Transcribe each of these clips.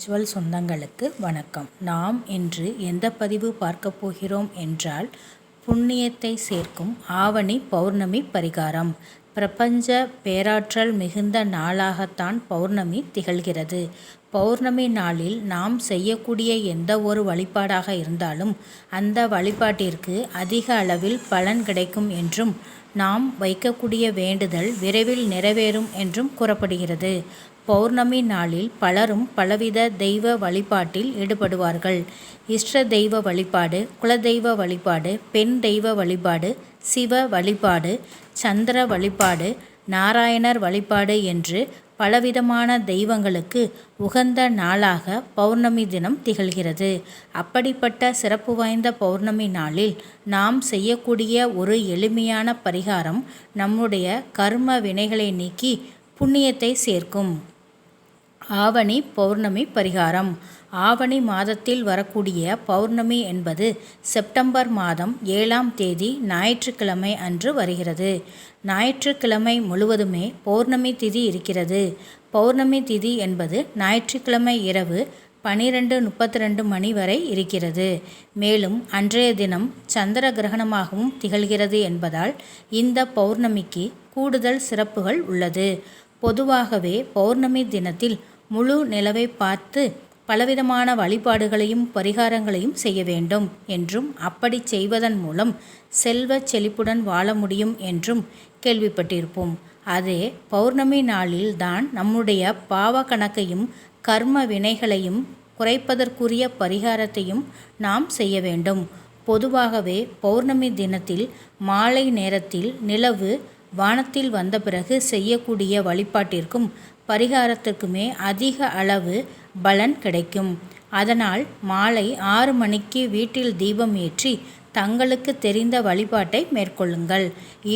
Virtual சொந்தங்களுக்கு வணக்கம். நாம் இன்று எந்த பதிவு பார்க்க போகிறோம் என்றால் புண்ணியத்தை சேர்க்கும் ஆவணி பௌர்ணமி பரிகாரம். பிரபஞ்ச பேராற்றல் மிகுந்த நாளாகத்தான் பௌர்ணமி திகழ்கிறது. பௌர்ணமி நாளில் நாம் செய்யக்கூடிய எந்த ஒரு வழிபாடாக இருந்தாலும் அந்த வழிபாட்டிற்கு அதிக அளவில் பலன் கிடைக்கும் என்றும் நாம் வைக்கக்கூடிய வேண்டுதல் விரைவில் நிறைவேறும் என்றும் கூறப்படுகிறது. பௌர்ணமி நாளில் பலரும் பலவித தெய்வ வழிபாட்டில் ஈடுபடுவார்கள். இஷ்ட தெய்வ வழிபாடு குலதெய்வ வழிபாடு பெண் தெய்வ வழிபாடு சிவ வழிபாடு சந்திர வழிபாடு நாராயணர் வழிபாடு என்று பலவிதமான தெய்வங்களுக்கு உகந்த நாளாக பௌர்ணமி தினம் திகழ்கிறது. அப்படிப்பட்ட சிறப்பு வாய்ந்த பௌர்ணமி நாளில் நாம் செய்யக்கூடிய ஒரு எளிமையான பரிகாரம் நம்முடைய கர்ம வினைகளை நீக்கி புண்ணியத்தை சேர்க்கும். ஆவணி பௌர்ணமி பரிகாரம். ஆவணி மாதத்தில் வரக்கூடிய பௌர்ணமி என்பது செப்டம்பர் மாதம் ஏழாம் தேதி ஞாயிற்றுக்கிழமை அன்று வருகிறது. ஞாயிற்றுக்கிழமை முழுவதுமே பௌர்ணமி திதி இருக்கிறது. பௌர்ணமி திதி என்பது ஞாயிற்றுக்கிழமை இரவு பனிரெண்டு முப்பத்தி ரெண்டு மணி வரை இருக்கிறது. மேலும் அன்றைய தினம் சந்திர கிரகணமாகவும் திகழ்கிறது என்பதால் இந்த பௌர்ணமிக்கு கூடுதல் சிறப்புகள் உள்ளது. பொதுவாகவே பௌர்ணமி தினத்தில் முழு நிலவை பார்த்து பலவிதமான வழிபாடுகளையும் பரிகாரங்களையும் செய்ய வேண்டும் என்றும் அப்படி செய்வதன் மூலம் செல்வ செழிப்புடன் வாழ முடியும் என்றும் கேள்விப்பட்டிருப்போம். அதே பௌர்ணமி நாளில் தான் நம்முடைய பாவ கணக்கையும் கர்ம வினைகளையும் குறைப்பதற்குரிய பரிகாரத்தையும் நாம் செய்ய வேண்டும். பொதுவாகவே பௌர்ணமி தினத்தில் மாலை நேரத்தில் நிலவு வானத்தில் வந்த பிறகு செய்யக்கூடிய வழிபாட்டிற்கும் பரிகாரத்துக்குமே அதிக அளவு பலன் கிடைக்கும். அதனால் மாலை ஆறு மணிக்கு வீட்டில் தீபம் ஏற்றி தங்களுக்கு தெரிந்த வழிபாட்டை மேற்கொள்ளுங்கள்.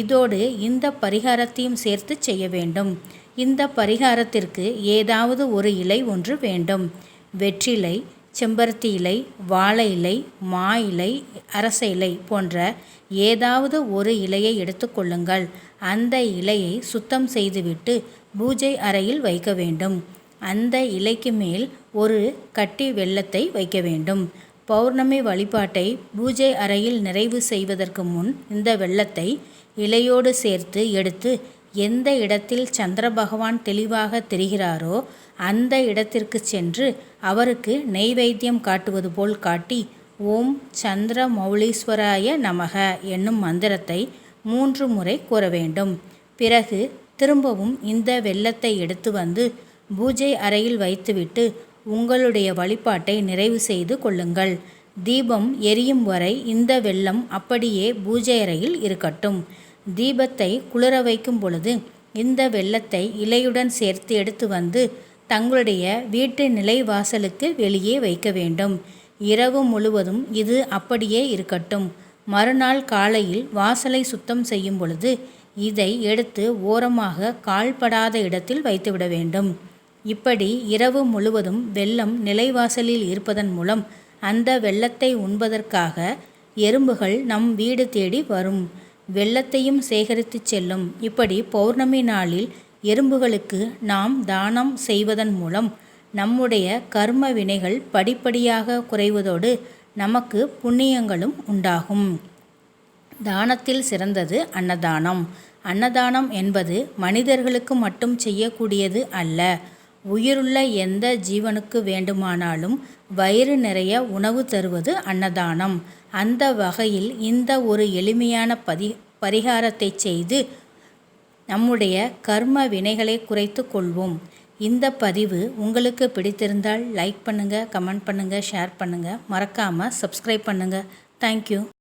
இதோடு இந்த பரிகாரத்தையும் சேர்த்து செய்ய வேண்டும். இந்த பரிகாரத்திற்கு ஏதாவது ஒரு இலை ஒன்று வேண்டும். வெற்றிலை செம்பருத்தி இலை வாழை இலை மா இலை அரச இலை போன்ற ஏதாவது ஒரு இலையை எடுத்துக்கொள்ளுங்கள் அந்த இலையை சுத்தம் செய்துவிட்டு பூஜை அறையில் வைக்க வேண்டும். அந்த இலைக்கு மேல் ஒரு கட்டி வெள்ளத்தை வைக்க வேண்டும். பௌர்ணமி வழிபாட்டை பூஜை அறையில் நிறைவு செய்வதற்கு முன் இந்த வெள்ளத்தை இலையோடு சேர்த்து எடுத்து எந்த இடத்தில் சந்திர பகவான் தெளிவாக தெரிகிறாரோ அந்த இடத்திற்கு சென்று அவருக்கு நெய்வேத்தியம் காட்டுவது போல் காட்டி ஓம் சந்திர மௌலீஸ்வராய நமக என்னும் மந்திரத்தை மூன்று முறை கூற வேண்டும். பிறகு திரும்பவும் இந்த வெள்ளத்தை எடுத்து வந்து பூஜை அறையில் வைத்துவிட்டு உங்களுடைய வழிபாட்டை நிறைவு செய்து கொள்ளுங்கள். தீபம் எரியும் வரை இந்த வெள்ளம் அப்படியே பூஜை அறையில் இருக்கட்டும். தீபத்தை குளிர வைக்கும் பொழுது இந்த வெள்ளத்தை இலையுடன் சேர்த்து எடுத்து வந்து தங்களுடைய வீட்டு நிலைவாசலுக்கு வெளியே வைக்க வேண்டும். இரவு முழுவதும் இது அப்படியே இருக்கட்டும். மறுநாள் காலையில் வாசலை சுத்தம் செய்யும் பொழுது இதை எடுத்து ஓரமாக கால்படாத இடத்தில் வைத்துவிட வேண்டும். இப்படி இரவு முழுவதும் வெள்ளம் நிலைவாசலில் இருப்பதன் மூலம் அந்த வெள்ளத்தை உண்பதற்காக எறும்புகள் நம் வீடு தேடி வரும். வெள்ளத்தையும் சேகரித்து செல்லும். இப்படி பௌர்ணமி நாளில் எறும்புகளுக்கு நாம் தானம் செய்வதன் மூலம் நம்முடைய கர்ம வினைகள் படிப்படியாக குறைவதோடு நமக்கு புண்ணியங்களும் உண்டாகும். தானத்தில் சிறந்தது அன்னதானம். அன்னதானம் என்பது மனிதர்களுக்கு மட்டும் செய்யக்கூடியது அல்ல. உயிருள்ள எந்த ஜீவனுக்கு வேண்டுமானாலும் வயிறு நிறைய உணவு தருவது அன்னதானம். அந்த வகையில் இந்த ஒரு எளிமையான பதி பரிகாரத்தை செய்து நம்முடைய கர்ம வினைகளை குறைத்து கொள்வோம். இந்த பதிவு உங்களுக்கு பிடித்திருந்தால் லைக் பண்ணுங்கள் கமெண்ட் பண்ணுங்கள் ஷேர் பண்ணுங்கள் மறக்காமல் சப்ஸ்கிரைப் பண்ணுங்கள் தேங்க்யூ